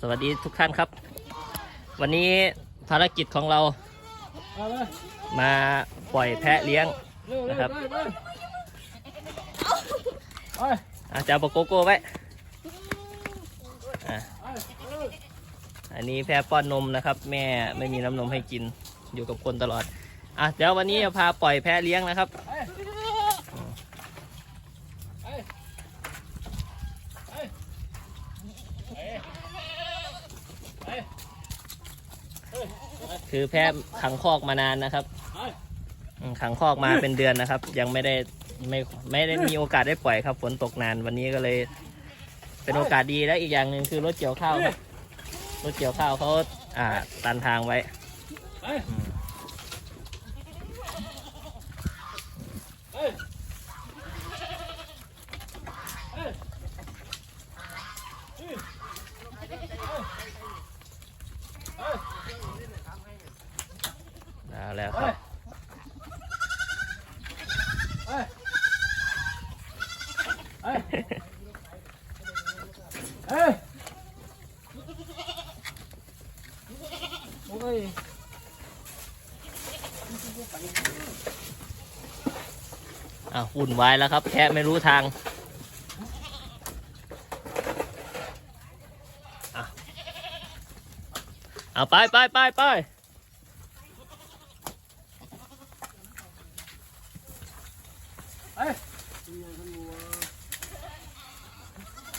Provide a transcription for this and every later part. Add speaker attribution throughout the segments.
Speaker 1: สวัสดีทุกท่านครับ วันนี้ภารกิจของเรามาปล่อยแพะเลี้ยงนะครับ
Speaker 2: เอา
Speaker 1: จารย์บอกโกโก้ไว้อะ
Speaker 2: ไป
Speaker 1: อันนี้แพะป้อนนมนะครับ แม่ไม่มีน้ำนมให้กินอยู่กับคนตลอดอะเดี๋ยววันนี้จะพาปล่อยแพะเลี้ยงนะครับ
Speaker 2: ไปไปไป
Speaker 1: คือแพะขังคอกมานานนะครับ
Speaker 2: ไป
Speaker 1: อืมขังคอกมาเป็นเดือนนะครับ ยังไม่ได้ไม่ไม่ได้มีโอกาสได้ปล่อยครับฝนตกนานวันนี้ก็เลย เป็นโอกาสดีและอีกอย่างหนึ่งคือรถเกี่ยวข้าวครับรถเกี่ยวข้าวเขาอ่าตันทางไว้
Speaker 2: ไป
Speaker 1: อืม
Speaker 2: ไปไป
Speaker 1: เอาแล้วครับ
Speaker 2: ไปไปเฮ้ยโอ้ ย
Speaker 1: อะวุ่นวายแล้วครับ แพะไม่รู้ทางอะเอาไปไปไปไป
Speaker 2: ไป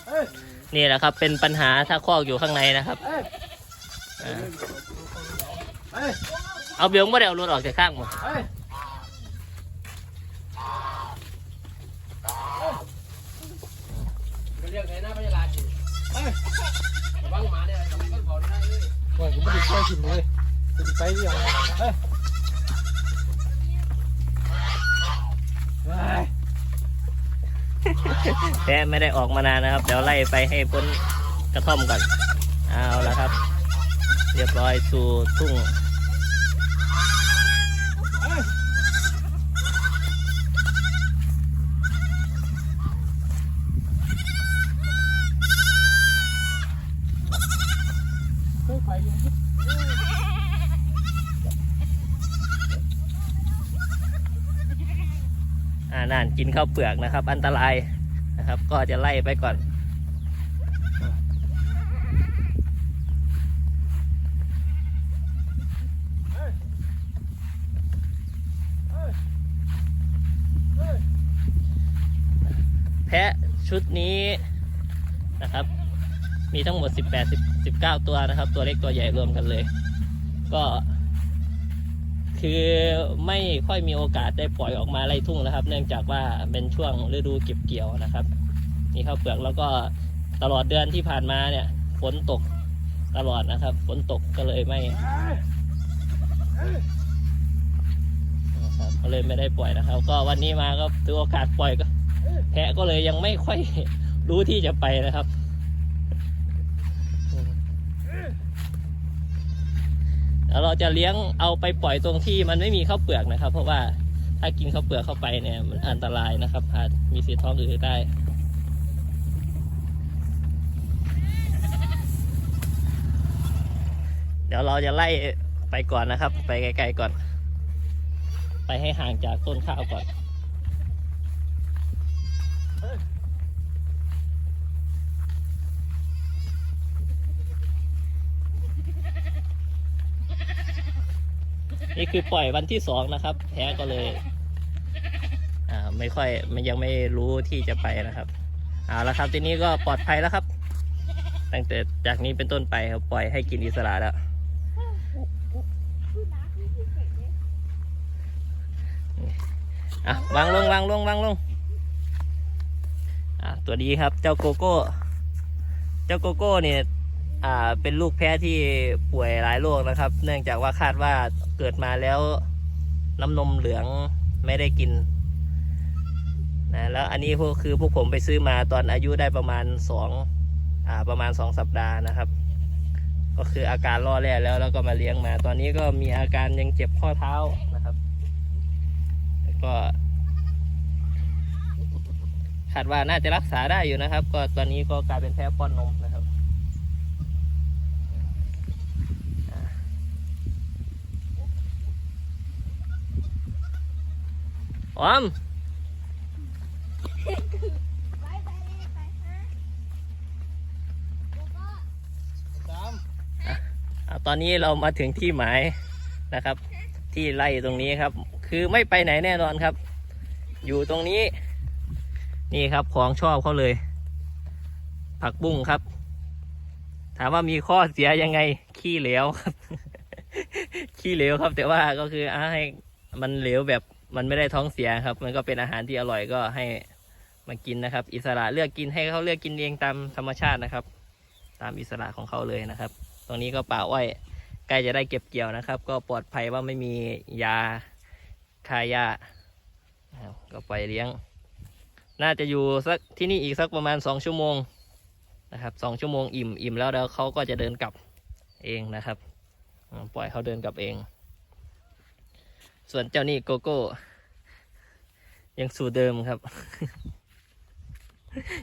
Speaker 2: เฮ้ย
Speaker 1: นี่แหละครับ เป็นปัญหาถ้าคอกอยู่ข้างในนะครับ
Speaker 2: เฮ้ย
Speaker 1: อ่า
Speaker 2: เฮ้ย
Speaker 1: เอาเบียงไม่ได้เอารถออกจากข้างหมด
Speaker 2: เฮ้ยเรียกไงนะพยาลาจีเฮ้ยระวังหมาเนี่ยระวังเขาได้เลย
Speaker 3: ว่าผมไม่ได้ใกล้กินเลยเป็นไปเรียง
Speaker 2: เฮ้ยเฮ้ย
Speaker 1: แพะไม่ได้ออกมานานนะครับ เดี๋ยวไล่ไปให้พ้นกระท่อมก่อน เอาละครับ เรียบร้อยสู่ทุ่ง
Speaker 2: เฮ้ย
Speaker 3: เคยไปอยู่
Speaker 1: อ่านั่นกินข้าวเปลือกนะครับ อันตรายนะครับ ก็จะไล่ไปก่อน แพะชุดนี้นะครับ มีทั้งหมด 18 10 19 ตัวนะครับ ตัวเล็กตัวใหญ่รวมกันเลย ก็ คือไม่ค่อยมีโอกาสได้ปล่อยออกมาไล่ทุ่งนะครับ เนื่องจากว่าเป็นช่วงฤดูเก็บเกี่ยวนะครับมีข้าวเปลือกแล้วก็ตลอดเดือนที่ผ่านมาเนี่ยฝนตกตลอดนะครับฝนตกก็เลยไม่ก็เลยไม่ได้ปล่อยนะครับ ก็วันนี้มาก็ถือโอกาสปล่อยก็แพะก็เลยยังไม่ค่อยรู้ที่จะไปนะครับอืม แล้วเราจะเลี้ยงเอาไปปล่อยตรงที่มันไม่มีข้าวเปลือกนะครับ เพราะว่าถ้ากินข้าวเปลือกเข้าไปเนี่ยมันอันตรายนะครับอาจมีสิทธิ์ท้องอืดได้เดี๋ยวเราจะไล่ไปก่อนนะครับ ไปไกลๆก่อน ไปให้ห่างจากต้นข้าวก่อน นี่คือปล่อยวันที่สองนะครับ แพ้ก็เลยอ่าไม่ค่อยมันยังไม่รู้ที่จะไปนะครับเอาละครับทีนี้ก็ปลอดภัยแล้วครับ ตั้งแต่จากนี้เป็นต้นไปครับปล่อยให้กินอิสระแล้วอะวางลงวางลงวางลงอะตัวดีครับเจ้าโกโก้ เจ้าโกโก้เนี่ย อ่าเป็นลูกแพ้ที่ป่วยหลายโรคนะครับ เนื่องจากว่าคาดว่าเกิดมาแล้วน้ำนมเหลืองไม่ได้กินนะแล้วอันนี้พวกคือพวกผมไปซื้อมาตอนอายุได้ประมาณสองอ่าประมาณสองสัปดาห์นะครับ ก็คืออาการล่อแร่แล้วแล้วก็มาเลี้ยงมา ตอนนี้ก็มีอาการยังเจ็บข้อเท้านะครับ แล้วก็คาดว่าน่าจะรักษาได้อยู่นะครับ ก็ตอนนี้ก็กลายเป็นแพ้ป้อนนมนะครับ ออม
Speaker 4: ไปไปเลยไปฮะแล้วก็
Speaker 3: สาม
Speaker 1: อะตอนนี้เรามาถึงที่หมายนะครับ ที่ไล่ตรงนี้ครับ คือไม่ไปไหนแน่นอนครับ อยู่ตรงนี้ นี่ครับของชอบเขาเลย ผักบุ้งครับ ถามว่ามีข้อเสียยังไงขี้เหลวครับ ขี้เหลวครับ แต่ว่าก็คืออะให้มันเหลวแบบ มันไม่ได้ท้องเสียครับ มันก็เป็นอาหารที่อร่อยก็ให้มากินนะครับ อิสระเลือกกินให้เขาเลือกกินเองตามธรรมชาตินะครับ ตามอิสระของเขาเลยนะครับ ตรงนี้ก็ป่าอ้อยใกล้จะได้เก็บเกี่ยวนะครับ ก็ปลอดภัยว่าไม่มียาคาหญ้าก็ไปเลี้ยง น่าจะอยู่สักที่นี่อีกสักประมาณสองชั่วโมงนะครับสองชั่วโมงอิ่มอิ่มแล้วแล้วเขาก็จะเดินกลับเองนะครับ ปล่อยเขาเดินกลับเอง ส่วนเจ้านี่โกโก้ ยังสู่เดิมครับ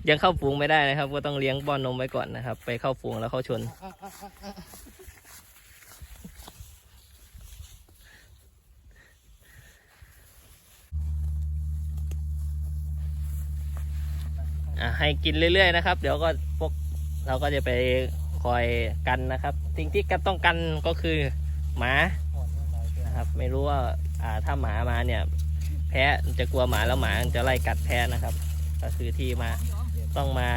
Speaker 1: ยังเข้าฝูงไม่ได้นะครับ ก็ต้องเลี้ยงป้อนนมไว้ก่อนนะครับ ไปเข้าฝูงแล้วเข้าชน อะให้กินเรื่อยๆนะครับ เดี๋ยวก็พวกเราก็จะไปคอยกันนะครับ สิ่งที่กันต้องกันก็คือหมา
Speaker 3: นะ
Speaker 1: ครับ ไม่รู้ว่า อ่าถ้าหมามาเนี่ย แพ้จะกลัวหมาแล้วหมาจะไล่กัดแพ้นะครับ ก็คือที่มาต้องมา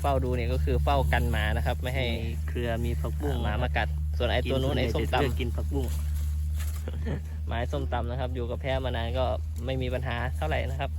Speaker 1: เฝ้าดูเนี่ยก็คือเฝ้ากันหมานะครับ ไม่ให้เครือมีผักบุ้งหมามากัด ส่วนไอ้ตัวนู้นไอ้ส้มตำกินผักบุ้งหมาไอ้ส้มตำนะครับ อยู่กับแพ้มานานก็ไม่มีปัญหาเท่าไหร่นะครับ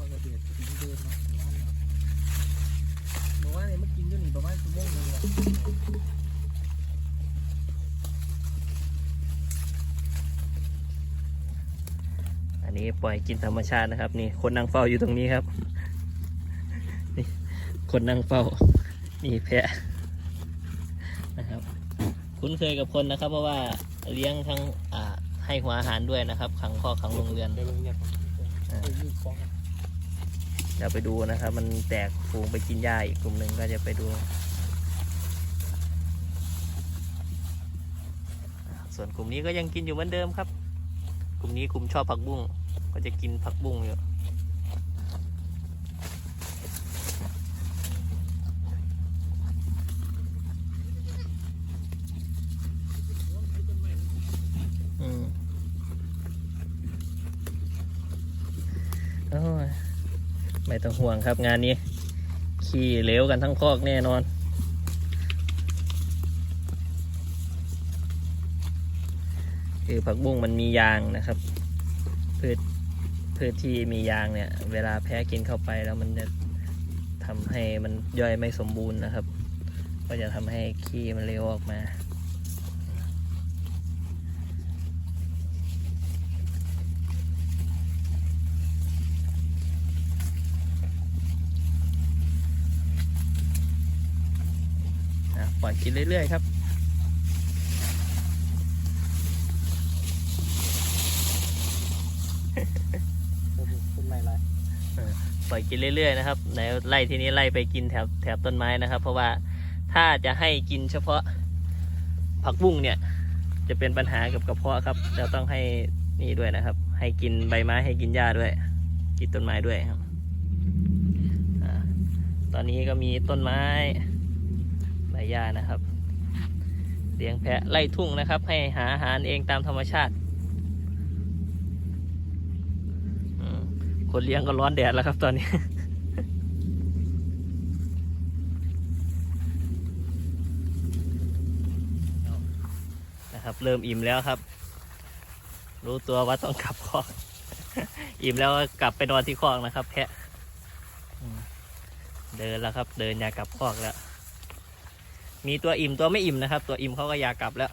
Speaker 3: ปกติกินเดินมาบอกว่าเนี่ยเมื่อกินอยู่นี่ประมาณชั่วโมงหนึง อั
Speaker 1: นนี้ปล่อยกินธรรมชาตินะครับ นี่คนนั่งเฝ้าอยู่ตรงนี้ครับนี่คนนั่งเฝ้านี่แพะนะครับ คุ้นเคยกับคนนะครับ เพราะว่าเลี้ยงทั้งให้หัวอาหารด้วยนะครับ ขังข้อขังโรงเรือน
Speaker 3: เดี๋ยวลงเนี่ย
Speaker 1: อ่า
Speaker 3: เดี๋ยวยืดฟอง
Speaker 1: เดี๋ยวไปดูนะครับ มันแตกฝูงไปกินหญ้าอีกกลุ่มหนึ่งก็จะไปดู ส่วนกลุ่มนี้ก็ยังกินอยู่เหมือนเดิมครับ กลุ่มนี้กลุ่มชอบผักบุ้งก็จะกินผักบุ้งอยู่อืมโอ้ยไม่ต้องห่วงครับงานนี้ ขี้เหลวกันทั้งคอกแน่นอน คือผักบุ้งมันมียางนะครับพืชพืชที่มียางเนี่ย เวลาแพ้กินเข้าไปแล้วมันจะทำให้มันย่อยไม่สมบูรณ์นะครับ ก็จะทำให้ขี้มันเหลวออกมา ปล่อยกินเรื่อยๆครับ
Speaker 3: เป็นเป็นไร
Speaker 1: ปล่อยกินเรื่อยๆนะครับในไล่ทีนี้ไล่ไปกินแถวแถวต้นไม้นะครับ เพราะว่าถ้าจะให้กินเฉพาะผักบุ้งเนี่ย จะเป็นปัญหากับกระเพาะครับจะต้องให้นี่ด้วยนะครับ ให้กินใบไม้ให้กินหญ้าด้วย กินต้นไม้ด้วยครับอตอนนี้ก็มีต้นไม้ใบหญ้านะครับเลี้ยงแพะไล่ทุ่งนะครับ ให้หาอาหารเองตามธรรมชาติอืม คนเลี้ยงก็ร้อนแดดแล้วครับตอนนี้ นะครับ เริ่มอิ่มแล้วครับ รู้ตัวว่าต้องกลับคอกอิ่มแล้วก็กลับไปนอนที่คอกนะครับ แพะเดินแล้วครับ เดินอยากกลับคอกแล้ว มีตัวอิ่มตัวไม่อิ่มนะครับ ตัวอิ่มเขาก็อยากกลับแล้ว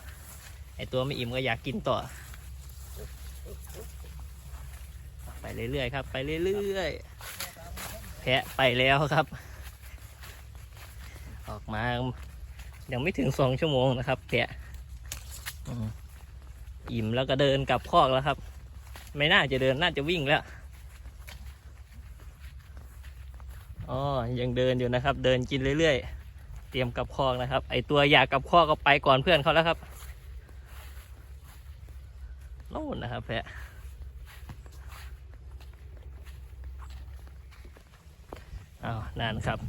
Speaker 1: ไอตัวไม่อิ่มก็อยากกินต่อ ไปเรื่อยๆครับ ไปเรื่อยๆแพะไปแล้วครับ ออกมายังไม่ถึงสองชั่วโมงนะครับ แพะอืมอิ่มแล้วก็เดินกลับคอกแล้วครับ ไม่น่าจะเดินน่าจะวิ่งแล้วอ๋อยังเดินอยู่นะครับ เดินกินเรื่อยๆ เตรียมกลับคอกนะครับ ไอตัวอยากกลับคอกก็ไปก่อนเพื่อนเขาแล้วครับโน่นนะครับแพะ อ้าวนั่นครับ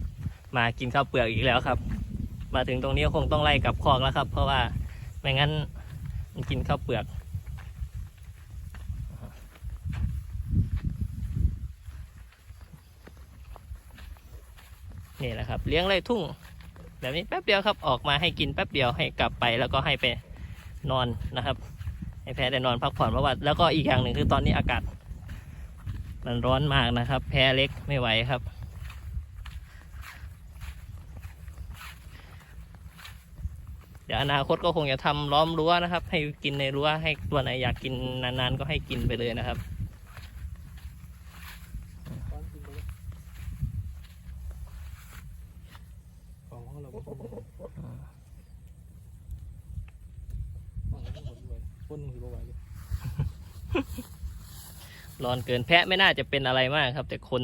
Speaker 1: มากินข้าวเปลือกอีกแล้วครับ มาถึงตรงนี้คงต้องไล่กลับคอกแล้วครับ เพราะว่าไม่งั้นมันกินข้าวเปลือกนี่แหละครับเลี้ยงไร่ทุ่ง แบบนี้แป๊บเดียวครับออกมาให้กินแป๊บเดียวให้กลับไปแล้วก็ให้ไปนอนนะครับ ให้แพ้ได้นอนพักผ่อนเพราะว่าแล้วก็อีกอย่างหนึ่งคือตอนนี้อากาศ มันร้อนมากนะครับ แพ้เล็กไม่ไหวครับ ดี๋ยวอนาคตก็คงจะทำล้อมรั้วนะครับ ให้กินในรั้วให้ตัวไหนอยากกินนานๆก็ให้กินไปเลยนะครับ
Speaker 3: ตอนกินไปเลยของของเราก็ต้องของเราก็หมดเลยคนหนึ่งสิบไหวเลย
Speaker 1: ร้อนเกินแพะไม่น่าจะเป็นอะไรมากครับ แต่คน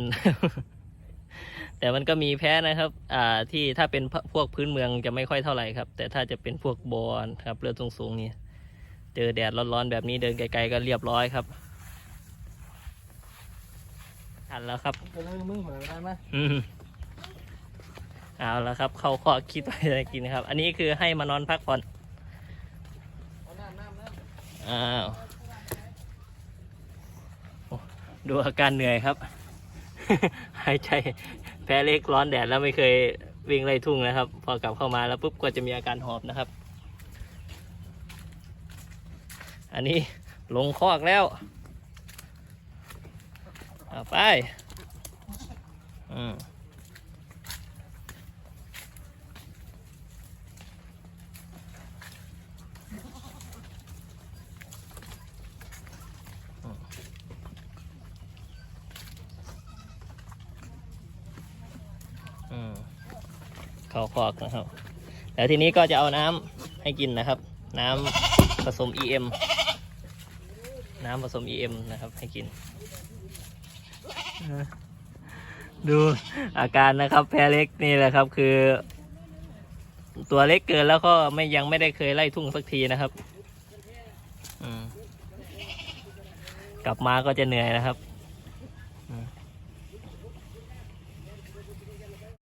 Speaker 1: แต่มันก็มีแพะนะครับ อ่า ที่ถ้าเป็นพวกพื้นเมืองจะไม่ค่อยเท่าไหร่ครับ แต่ถ้าจะเป็นพวกบอลครับเลือดสูงๆนี่เจอแดดร้อนๆแบบนี้เดินไกลๆก็เรียบร้อยครับทันแล้วครับ
Speaker 3: ไปเลยมึงเหมือนกันไหม
Speaker 1: อืมเอาแล้วครับ เข้าข้อคิดไว้จะกินครับ อันนี้คือให้มานอนพักผ่อน
Speaker 3: เอาน้ำน้ำน้ำ
Speaker 1: อ้าวโอ้ดูอาการเหนื่อยครับ หายใจ แพ้เล็กร้อนแดดแล้วไม่เคยวิ่งไล่ทุ่งนะครับ พอกลับเข้ามาแล้วปุ๊บก็จะมีอาการหอบนะครับ อันนี้ลงคอกแล้วไป อืม คอกนะครับ แล้วทีนี้ก็จะเอาน้ำให้กินนะครับ น้ำผสม EM น้ำผสม EM นะครับ ให้กิน ดูอาการนะครับ แพเล็กนี่แหละครับคือ ตัวเล็กเกินแล้วก็ไม่ยังไม่ได้เคยไล่ทุ่งสักทีนะครับกลับมาก็จะเหนื่อยนะครับ